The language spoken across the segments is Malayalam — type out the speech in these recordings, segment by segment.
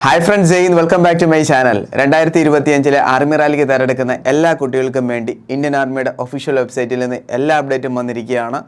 Hi friends Jain welcome back to my channel രണ്ടായിരത്തി ഇരുപത്തിയഞ്ചിലെ ആർമി റാലിക്ക് തയ്യാറെടുക്കുന്ന എല്ലാ കുട്ടികൾക്കും വേണ്ടി ഇന്ത്യൻ ആർമിയുടെ ഒഫീഷ്യൽ വെബ്സൈറ്റിൽ നിന്ന് എല്ലാ അപ്ഡേറ്റും വന്നിരിക്കുകയാണ്.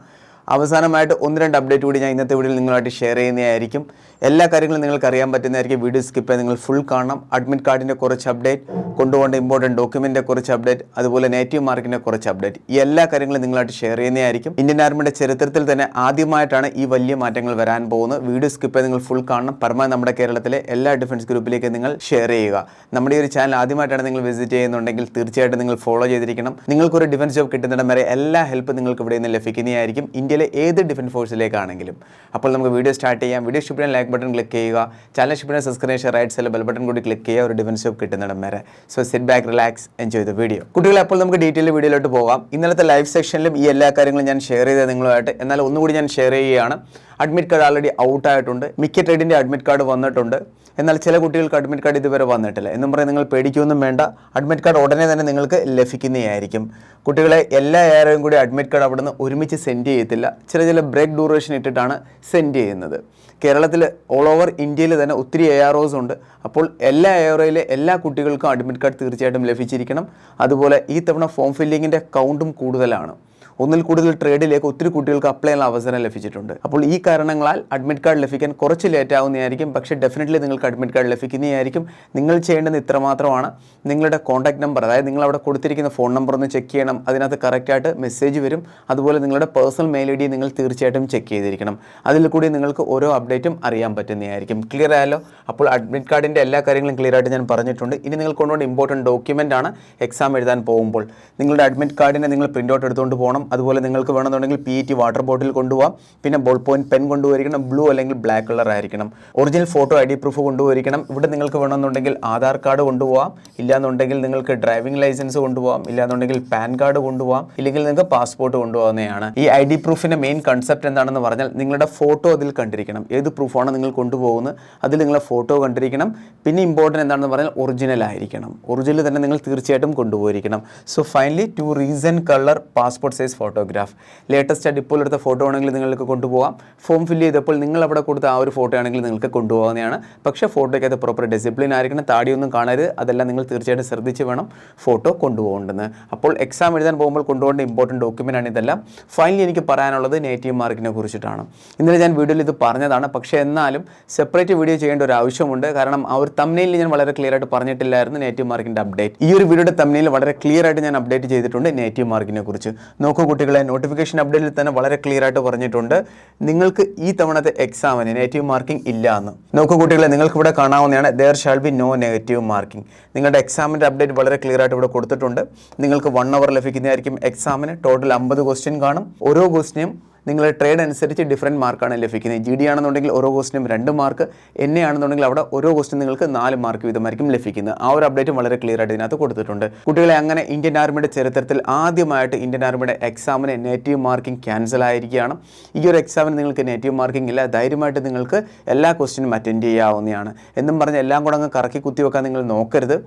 അവസാനമായിട്ട് ഒന്ന് രണ്ട് അപ്ഡേറ്റ് കൂടി ഞാൻ ഇന്നത്തെ വീഡിയോയിൽ നിങ്ങളായിട്ട് ഷെയർ ചെയ്യുന്നതായിരിക്കും. എല്ലാ കാര്യങ്ങളും നിങ്ങൾക്ക് അറിയാൻ പറ്റുന്നതായിരിക്കും. വീഡിയോ സ്കിപ്പ് ചെയ്ത് നിങ്ങൾ ഫുൾ കാണണം. അഡ്മിറ്റ് കാർഡിന്റെ കുറച്ച് അപ്ഡേറ്റ് കൊണ്ടുപോകേണ്ട ഇമ്പോർട്ടന്റ് ഡോക്യുമെന്റിന്റെ കുറച്ച് അപ്ഡേറ്റ് അതുപോലെ നേറ്റീവ് മാർക്കിന്റെ കുറച്ച് അപ്ഡേറ്റ് ഈ എല്ലാ കാര്യങ്ങളും നിങ്ങളായിട്ട് ഷെയർ ചെയ്യുന്നതായിരിക്കും. ഇന്ത്യൻ ആർമിയുടെ ചരിത്രത്തിൽ തന്നെ ആദ്യമായിട്ടാണ് ഈ വലിയ മാറ്റങ്ങൾ വരാൻ പോകുന്നത്. വീഡിയോ സ്കിപ്പ് ചെയ്ത് നിങ്ങൾ ഫുൾ കാണണം. പരമാവധി നമ്മുടെ കേരളത്തിലെ എല്ലാ ഡിഫൻസ് ഗ്രൂപ്പിലേക്ക് നിങ്ങൾ ഷെയർ ചെയ്യുക. നമ്മുടെ ഈ ഒരു ചാനൽ ആദ്യമായിട്ടാണ് നിങ്ങൾ വിസിറ്റ് ചെയ്യുന്നുണ്ടെങ്കിൽ തീർച്ചയായിട്ടും നിങ്ങൾ ഫോളോ ചെയ്തിരിക്കണം. നിങ്ങൾക്കൊരു ഡിഫൻസ് ജോബ് കിട്ടുന്നിടം വരെ എല്ലാ ഹെൽപ്പ് നിങ്ങൾക്ക് ഇവിടെ നിന്ന് ലഭിക്കുന്നതായിരിക്കും. ഇന്ത്യയിലെ ഏത് ഡിഫൻസ് ഫോഴ്സിലേക്കാണെങ്കിലും. അപ്പോൾ നമുക്ക് വീഡിയോ സ്റ്റാർട്ട് ചെയ്യാം. വീഡിയോ ഷിപ്പിനെ ലൈക്ക് ബട്ടൺ ക്ലിക്ക് ചെയ്യുക. ചാനൽ ഷിപ്പിനെ സബ്സ്ക്രൈബ് ചെയ്യുക. റൈറ്റ് സൈഡിൽ ബെൽ ബട്ടൺ കൂടി ക്ലിക്ക് ചെയ്യുക. ഒരു ഡിഫൻസ് ജോബ് കിട്ടുന്നിടം വരെ. So sit back relax enjoy the video കുട്ടികളെ അപ്പോൾ നമുക്ക് ഡീറ്റെയിൽ വീഡിയോയിലോട്ട് പോകാം. ഇന്നലത്തെ ലൈവ് സെക്ഷനിലും ഈ എല്ലാ കാര്യങ്ങളും ഞാൻ ഷെയർ ചെയ്തത് നിങ്ങളുമായിട്ട്. എന്നാൽ ഒന്നുകൂടി ഞാൻ ഷെയർ ചെയ്യുകയാണ്. അഡ്മിറ്റ് കാർഡ് ആൾറെഡി ഔട്ട് ആയിട്ടുണ്ട്. മിക്ക ട്രേഡിന്റെ അഡ്മിറ്റ് കാർഡ് വന്നിട്ടുണ്ട്. എന്നാൽ ചില കുട്ടികൾക്ക് അഡ്മിറ്റ് കാർഡ് ഇതുവരെ വന്നിട്ടില്ല. എന്നും പറഞ്ഞ് നിങ്ങൾ പേടിക്കൊന്നും വേണ്ട. അഡ്മിറ്റ് കാർഡ് ഉടനെ തന്നെ നിങ്ങൾക്ക് ലഭിക്കുന്നതായിരിക്കും. കുട്ടികളെ എല്ലാ ഏറെയും കൂടി അഡ്മിറ്റ് കാർഡ് അവിടുന്ന് ഒരുമിച്ച് സെൻഡ് ചെയ്യത്തില്ല. ചില ചില ബ്രേക്ക് ഡ്യൂറേഷൻ ഇട്ടിട്ടാണ് സെൻഡ് ചെയ്യുന്നത്. കേരളത്തിൽ ഓൾ ഓവർ ഇന്ത്യയിൽ തന്നെ ഒത്തിരി എ ആർ ഉണ്ട്. അപ്പോൾ എല്ലാ എയറോയിലെ എല്ലാ കുട്ടികൾക്കും അഡ്മിറ്റ് കാർഡ് തീർച്ചയായിട്ടും ലഭിച്ചിരിക്കണം. അതുപോലെ ഈ തവണ ഫോം ഫില്ലിങ്ങിന്റെ കൗണ്ടും കൂടുതലാണ്. ഒന്നിൽ കൂടുതൽ ട്രേഡിലേക്ക് ഒത്തിരി കുട്ടികൾക്ക് അപ്ലൈ ചെയ്യാനുള്ള അവസരം ലഭിച്ചിട്ടുണ്ട്. അപ്പോൾ ഈ കാരണങ്ങളാൽ അഡ്മിറ്റ് കാർഡ് ലഭിക്കാൻ കുറച്ച് ലേറ്റ് ആവുന്നതായിരിക്കും. പക്ഷേ ഡെഫിനറ്റ്ലി നിങ്ങൾക്ക് അഡ്മിറ്റ് കാർഡ് ലഭിക്കുന്നതായിരിക്കും. നിങ്ങൾ ചെയ്യേണ്ടത് ഇത്രമാത്രമാണ്. നിങ്ങളുടെ കോൺടാക്ട് നമ്പർ അതായത് നിങ്ങൾ അവിടെ കൊടുത്തിരിക്കുന്ന ഫോൺ നമ്പർ ഒന്ന് ചെക്ക് ചെയ്യണം. അതിനകത്ത് കറക്റ്റായിട്ട് മെസ്സേജ് വരും. അതുപോലെ നിങ്ങളുടെ പേഴ്സണൽ മെയിൽ ഐ ഡി നിങ്ങൾ തീർച്ചയായിട്ടും ചെക്ക് ചെയ്തിരിക്കണം. അതിൽ കൂടി നിങ്ങൾക്ക് ഓരോ അപ്ഡേറ്റും അറിയാൻ പറ്റുന്നതായിരിക്കും. ക്ലിയർ ആയാലോ അപ്പോൾ അഡ്മിറ്റ് കാർഡിന്റെ എല്ലാ കാര്യങ്ങളും ക്ലിയർ ആയിട്ട് ഞാൻ പറഞ്ഞിട്ടുണ്ട്. ഇനി നിങ്ങൾ കൊണ്ടുപോകേണ്ട ഇമ്പോർട്ടന്റ് ഡോക്യുമെന്റ് ആണ് എക്സാം എഴുതാൻ പോകുമ്പോൾ. നിങ്ങളുടെ അഡ്മിറ്റ് കാർഡിനെ നിങ്ങൾ പ്രിന്റ് ഔട്ട് എടുത്തുകൊണ്ട് പോകണം. അതുപോലെ നിങ്ങൾക്ക് വേണമെന്നുണ്ടെങ്കിൽ പി ടി വാട്ടർ ബോട്ടിൽ കൊണ്ടുപോകാം പിന്നെ ബോൾ പോയിന്റ് പെൻ കൊണ്ടുപോയിരിക്കണം. ബ്ലൂ അല്ലെങ്കിൽ ബ്ലാക്ക് കളർ ആയിരിക്കണം. Original photo I D proof കൊണ്ടുപോയിരിക്കണം. ഇവിടെ നിങ്ങൾക്ക് വേണമെന്നുണ്ടെങ്കിൽ ആധാർ കാർഡ് കൊണ്ടുപോകാം ഇല്ലാന്നുണ്ടെങ്കിൽ നിങ്ങൾക്ക് ഡ്രൈവിംഗ് ലൈസൻസ് കൊണ്ടുപോകാം ഇല്ലാന്നുണ്ടെങ്കിൽ പാൻ കാർഡ് കൊണ്ടുപോകാം ഇല്ലെങ്കിൽ നിങ്ങൾക്ക് പാസ്പോർട്ട് കൊണ്ടുപോകുന്നതാണ് ഈ ഐ ഡി പ്രൂഫിന്റെ മെയിൻ കൺസെപ്റ്റ് എന്താണെന്ന് പറഞ്ഞാൽ നിങ്ങളുടെ ഫോട്ടോ അതിൽ കണ്ടിരിക്കണം. ഏത് പ്രൂഫാണ് നിങ്ങൾ കൊണ്ടുപോകുന്നത്? അതിൽ നിങ്ങളുടെ ഫോട്ടോ കണ്ടിരിക്കണം. പിന്നെ ഇമ്പോർട്ടന്റ് എന്താണെന്ന് പറഞ്ഞാൽ ഒറിജിനൽ ആയിരിക്കണം. ഒറിജിനൽ തന്നെ നിങ്ങൾ തീർച്ചയായിട്ടും കൊണ്ടുപോയിരിക്കണം. So finally two recent colour passport size photograph latest ആയിട്ട് ഇപ്പോൾ എടുത്ത ഫോട്ടോ ആണെങ്കിൽ നിങ്ങൾക്ക് കൊണ്ടുപോകാം ഫോം ഫില്ല് ചെയ്തപ്പോൾ നിങ്ങൾ അവിടെ കൊടുത്ത ആ ഒരു ഫോട്ടോ ആണെങ്കിൽ നിങ്ങൾക്ക് കൊണ്ടുപോകുന്നതാണ് പക്ഷേ ഫോട്ടോയ്ക്കകത്ത് പ്രോപ്പർ ഡിസിപ്ലിൻ ആയിരിക്കണം. താടിയൊന്നും കാണരുത്. അതെല്ലാം നിങ്ങൾ തീർച്ചയായിട്ടും ശ്രദ്ധിച്ച് വേണം ഫോട്ടോ കൊണ്ടുപോകേണ്ടത്. അപ്പോൾ എക്സാം എഴുതാൻ പോകുമ്പോൾ കൊണ്ടുപോകേണ്ട ഇമ്പോർട്ടന്റ് ഡോക്യുമെന്റ് ആണ് ഇതെല്ലാം. ഫൈനലി എനിക്ക് പറയാനുള്ളത് നേറ്റീവ് മാർക്കിനെ കുറിച്ചിട്ടാണ്. ഇന്നലെ ഞാൻ വീഡിയോയിൽ ഇത് പറഞ്ഞതാണ്. പക്ഷേ എന്നാലും സെപ്പറേറ്റ് വീഡിയോ ചെയ്യേണ്ട ഒരു ആവശ്യമുണ്ട്. കാരണം ആ ഒരു തമ്മിലിൽ ഞാൻ വളരെ ക്ലിയർ ആയിട്ട് പറഞ്ഞിട്ടില്ലായിരുന്നു നേറ്റീവ് മാർക്കിന്റെ അപ്ഡേറ്റ് ഈ ഒരു വീഡിയോയുടെ തമ്മിലിൽ വളരെ ക്ലിയർ ആയിട്ട് ഞാൻ അപ്ഡേറ്റ് ചെയ്തിട്ടുണ്ട് നേറ്റീവ് മാർക്കിനെ കുറിച്ച്. നോക്കൂ കുട്ടികളെ നോട്ടിഫിക്കേഷൻ അപ്ഡേറ്റിൽ തന്നെ വളരെ ക്ലിയർ ആയിട്ട് പറഞ്ഞിട്ടുണ്ട്. നിങ്ങൾക്ക് ഈ തവണത്തെ എക്സാമിന് നെഗറ്റീവ് മാർക്കിംഗ് ഇല്ല എന്ന്. നോക്കൂ കുട്ടികളെ നിങ്ങൾക്ക് ഇവിടെ കാണാവുന്നതാണ് there shall be no negative marking നിങ്ങളുടെ എക്സാമിന്റെ അപ്ഡേറ്റ് വളരെ ക്ലിയർ ആയിട്ട് ഇവിടെ കൊടുത്തിട്ടുണ്ട്. നിങ്ങൾക്ക് വൺ അവർ ലഭിക്കുന്നതായിരിക്കും എക്സാമിന് ടോട്ടൽ അമ്പത് ക്വസ്റ്റ്യൻ കാണും. ഓരോ ക്വസ്റ്റ്യനും നിങ്ങളുടെ ട്രേഡ് അനുസരിച്ച് ഡിഫറെന്റ് മാർക്കാണ് ലഭിക്കുന്നത്. ജി ഡി ആണെന്നുണ്ടെങ്കിൽ ഓരോ ക്വസ്റ്റിനും രണ്ട് മാർക്ക് എന്നെ ആണെന്നുണ്ടെങ്കിൽ അവിടെ ഓരോ ക്വസ്റ്റിനും നിങ്ങൾക്ക് നാല് മാർക്ക് വീതമായിരിക്കും ലഭിക്കുന്നത്. ആ ഒരു അപ്ഡേറ്റും വളരെ ക്ലിയർ ആയിട്ട് ഇതിനകത്ത് കൊടുത്തിട്ടുണ്ട്. കുട്ടികളെ അങ്ങനെ ഇന്ത്യൻ ആർമിയുടെ ചരിത്രത്തിൽ ആദ്യമായിട്ട് ഇന്ത്യൻ ആർമിയുടെ എക്സാമിന് നെഗറ്റീവ് മാർക്കിംഗ് ക്യാൻസൽ ആയിരിക്കുകയാണ്. ഈ ഒരു എക്സാമിന് നിങ്ങൾക്ക് നെഗറ്റീവ് മാർക്കിംഗ് ഇല്ല. ധൈര്യമായിട്ട് നിങ്ങൾക്ക് എല്ലാ ക്വസ്റ്റിനും അറ്റൻഡ് ചെയ്യാവുന്നതാണ്. എന്നും പറഞ്ഞ് എല്ലാം കൂടെ അങ്ങ് കറക്കി കുത്തിവെക്കാൻ നിങ്ങൾ നോക്കരുത്.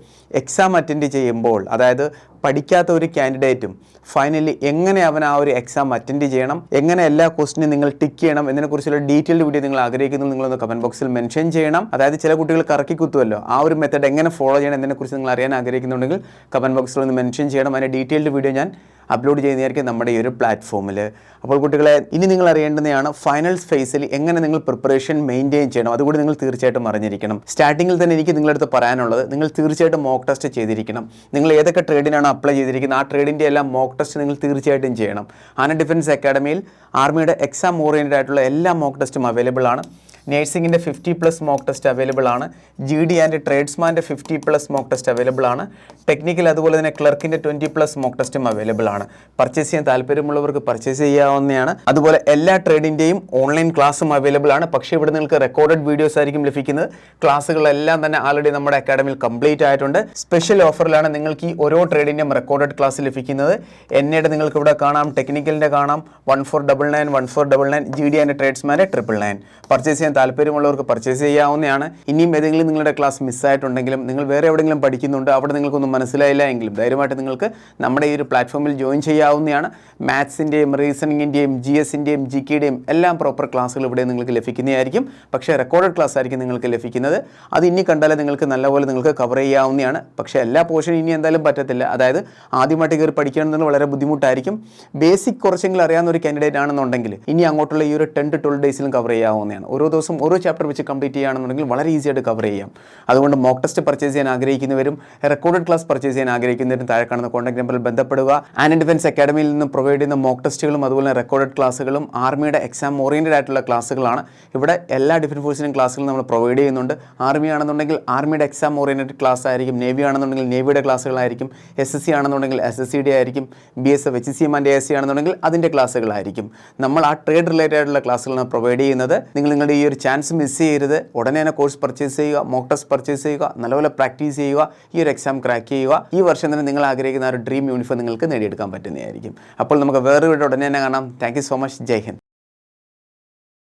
എക്സാം അറ്റൻഡ് ചെയ്യുമ്പോൾ അതായത് പഠിക്കാത്ത ഒരു കാൻഡിഡേറ്റും ഫൈനലി എങ്ങനെ അവൻ ആ ഒരു എക്സാം അറ്റൻഡ് ചെയ്യണം എങ്ങനെ എല്ലാ ക്വസ്റ്റിനും നിങ്ങൾ ടിക്ക് ചെയ്യണം എന്നതിനെക്കുറിച്ചുള്ള ഡീറ്റെയിൽഡ് വീഡിയോ നിങ്ങൾ ആഗ്രഹിക്കുന്നത് നിങ്ങളൊന്ന് കമന്റ് ബോക്സിൽ മെൻഷൻ ചെയ്യണം. അതായത് ചില കുട്ടികൾ കറക്കി കുത്തുമല്ലോ ആ ഒരു മെത്തഡ് എങ്ങനെ ഫോളോ ചെയ്യണം എന്നതിനെക്കുറിച്ച് നിങ്ങൾ അറിയാൻ ആഗ്രഹിക്കുന്നുണ്ടെങ്കിൽ കമന്റ് ബോക്സിൽ ഒന്ന് മെൻഷൻ ചെയ്യണം. അതിന്റെ ഡീറ്റെയിൽഡ് വീഡിയോ ഞാൻ അപ്ലോഡ് ചെയ്യുന്നതായിരിക്കും നമ്മുടെ ഈ ഒരു പ്ലാറ്റ്ഫോമിൽ അപ്പോൾ കുട്ടികളെ ഇനി നിങ്ങൾ അറിയേണ്ടതാണ് ഫൈനൽസ് ഫേസിൽ എങ്ങനെ നിങ്ങൾ പ്രിപ്പറേഷൻ മെയിന്റെയിൻ ചെയ്യണം. അതുകൂടി നിങ്ങൾ തീർച്ചയായിട്ടും അറിഞ്ഞിരിക്കണം. സ്റ്റാർട്ടിങ്ങിൽ തന്നെ എനിക്ക് നിങ്ങളടുത്ത് പറയാനുള്ളത് നിങ്ങൾ തീർച്ചയായിട്ടും മോക്ക് ടെസ്റ്റ് ചെയ്തിരിക്കണം. നിങ്ങൾ ഏതൊക്കെ ട്രേഡിനാണ് അപ്ലൈ ചെയ്തിരിക്കുന്നത് ആ ട്രേഡിന്റെ എല്ലാം മോക്ക് ടെസ്റ്റ് നിങ്ങൾ തീർച്ചയായിട്ടും ചെയ്യണം. ആന ഡിഫൻസ് അക്കാഡമിയിൽ ആർമിയുടെ എക്സാം ഓറിയന്റഡ് ആയിട്ടുള്ള എല്ലാ മോക്ക് ടെസ്റ്റും അവൈലബിൾ ആണ്. നേഴ്സിംഗിന്റെ fifty plus mock test available ആണ്. G D and ട്രേഡ്സ്മാന്റെ fifty plus mock test available ആണ്. ടെക്നിക്കൽ അതുപോലെ തന്നെ ക്ലർക്കിന്റെ ട്വന്റി പ്ലസ് മോക്ക് ടെസ്റ്റും അവൈലബിൾ ആണ്. പർച്ചേസ് ചെയ്യാൻ താല്പര്യമുള്ളവർക്ക് പർച്ചേസ് ചെയ്യാവുന്നതാണ്. അതുപോലെ എല്ലാ ട്രേഡിന്റെയും ഓൺലൈൻ ക്ലാസ്സും അവൈലബിൾ ആണ്. പക്ഷേ ഇവിടെ നിങ്ങൾക്ക് റെക്കോർഡഡ് വീഡിയോസ് ആയിരിക്കും ലഭിക്കുന്നത്. ക്ലാസ്സുകളെല്ലാം തന്നെ ആൾറെഡി നമ്മുടെ അക്കാഡമിയിൽ കംപ്ലീറ്റ് ആയിട്ടുണ്ട്. സ്പെഷ്യൽ ഓഫറിലാണ് നിങ്ങൾക്ക് ഈ ഓരോ ട്രേഡിന്റെയും റെക്കോർഡഡ് ക്ലാസ് ലഭിക്കുന്നത്. എന്നയുടെ നിങ്ങൾക്ക് ഇവിടെ കാണാം. ടെക്നിക്കലിന്റെ കാണാം. One four double nine one four double nine G D and ട്രേഡ്സ്മാന്റെ triple nine purchase ചെയ്യാൻ താല്പര്യമുള്ളവർക്ക് പർച്ചേസ് ചെയ്യാവുന്നതാണ്. ഇനിയും ഏതെങ്കിലും നിങ്ങളുടെ ക്ലാസ് മിസ്സായിട്ടുണ്ടെങ്കിലും നിങ്ങൾ വേറെ എവിടെയെങ്കിലും പഠിക്കുന്നുണ്ട് അവിടെ നിങ്ങൾക്കൊന്നും മനസ്സിലായില്ല എങ്കിലും ധൈര്യമായിട്ട് നിങ്ങൾക്ക് നമ്മുടെ ഈ ഒരു പ്ലാറ്റ്ഫോമിൽ ജോയിൻ ചെയ്യാവുന്നതാണ്. മാത്സിന്റെയും റീസണിങ്ങിന്റെയും ജി എസിന്റെയും ജി കെയുടെയും എല്ലാം പ്രോപ്പർ ക്ലാസ്സുകൾ ഇവിടെ നിങ്ങൾക്ക് ലഭിക്കുന്നതായിരിക്കും. പക്ഷേ റെക്കോർഡഡ് ക്ലാസ് ആയിരിക്കും നിങ്ങൾക്ക് ലഭിക്കുന്നത്. അത് ഇനി കണ്ടാലേ നിങ്ങൾക്ക് നല്ലപോലെ നിങ്ങൾക്ക് കവർ ചെയ്യാവുന്നതാണ്. പക്ഷേ എല്ലാ പോർഷനും ഇനി എന്തായാലും പറ്റത്തില്ല. അതായത് ആദ്യമായിട്ട് കയറി പഠിക്കണമെന്നുള്ള വളരെ ബുദ്ധിമുട്ടായിരിക്കും. ബേസിക് കുറച്ചെങ്കിലും അറിയാവുന്ന ഒരു കാൻഡിഡേറ്റ് ആണെന്നുണ്ടെങ്കിൽ ഇനി അങ്ങോട്ടുള്ള ഈ ഒരു ടെൻ ടു ട്വൽവ് ഡേയ്സിലും കവർ ചെയ്യാവുന്നതാണ്. ഓരോ ഓരോ ചാപ്റ്റർ വെച്ച് കംപ്ലീറ്റ് ചെയ്യുകയാണെന്നുണ്ടെങ്കിൽ വളരെ ഈസി ആയിട്ട് കവർ ചെയ്യാം. അതുകൊണ്ട് മോക്ക് ടെസ്റ്റ് പർച്ചേസ് ചെയ്യാൻ ആഗ്രഹിക്കുന്നവരും റെക്കോർഡഡ് ക്ലാസ് പർച്ചേസ് ചെയ്യാൻ ആഗ്രഹിക്കുന്നവരും താഴെ കാണുന്ന കോൺടാക്ട് നമ്പറിൽ ബന്ധപ്പെടുക. ആൻഡ് ഡിഫൻസ് അക്കാഡമിയിൽ നിന്ന് പ്രൊവൈഡ് ചെയ്യുന്ന മോക്ക് ടെസ്റ്റുകളും അതുപോലെ റെക്കോർഡഡ് ക്ലാസ്സുകളും ആർമിയുടെ എക്സാം ഓറിയന്റഡ് ആയിട്ടുള്ള ക്ലാസ്സുകളാണ് ഇവിടെ എല്ലാ ഡിഫൻസ് ഫോഴ്സിനും ക്ലാസ്സുകൾ നമ്മൾ പ്രൊവൈഡ് ചെയ്യുന്നുണ്ട്. ആർമി ആണെന്നുണ്ടെങ്കിൽ ആർമിയുടെ എക്സാം ഓറിയന്റഡ് ക്ലാസ് ആയിരിക്കും. നേവി ആണെന്നുണ്ടെങ്കിൽ നേവിയുടെ ക്ലാസ്സുകളായിരിക്കും എസ് എസ് സി ആണെന്നുണ്ടെങ്കിൽ എസ് എസ് സി ഡി ആയിരിക്കും. B S F H C M and S C ആണെന്നുണ്ടെങ്കിൽ അതിന്റെ ക്ലാസ്സുകളായിരിക്കും നമ്മൾ ആ ട്രേഡ് റിലേറ്റഡ് ആയിട്ടുള്ള ക്ലാസ്സുകളാണ് പ്രൊവൈഡ് ചെയ്യുന്നത്. നിങ്ങൾ നിങ്ങളുടെ ഈ ഒരു ചാൻസ് മിസ് ചെയ്യരുത്. ഉടനെ തന്നെ കോഴ്സ് പർച്ചേസ് ചെയ്യുക മോക്ക് ടെസ്റ്റ് പർച്ചേസ് ചെയ്യുക നല്ലപോലെ പ്രാക്ടീസ് ചെയ്യുക ഈ ഒരു എക്സാം ക്രാക്ക് ചെയ്യുക. ഈ വർഷം തന്നെ നിങ്ങൾ ആഗ്രഹിക്കുന്ന ഒരു ഡ്രീം യൂണിഫോം നിങ്ങൾക്ക് നേടിയെടുക്കാൻ പറ്റുന്നതായിരിക്കും. അപ്പോൾ നമുക്ക് വേറെ വീട് ഉടനെ തന്നെ കാണാം. Thank so much Jai Hind.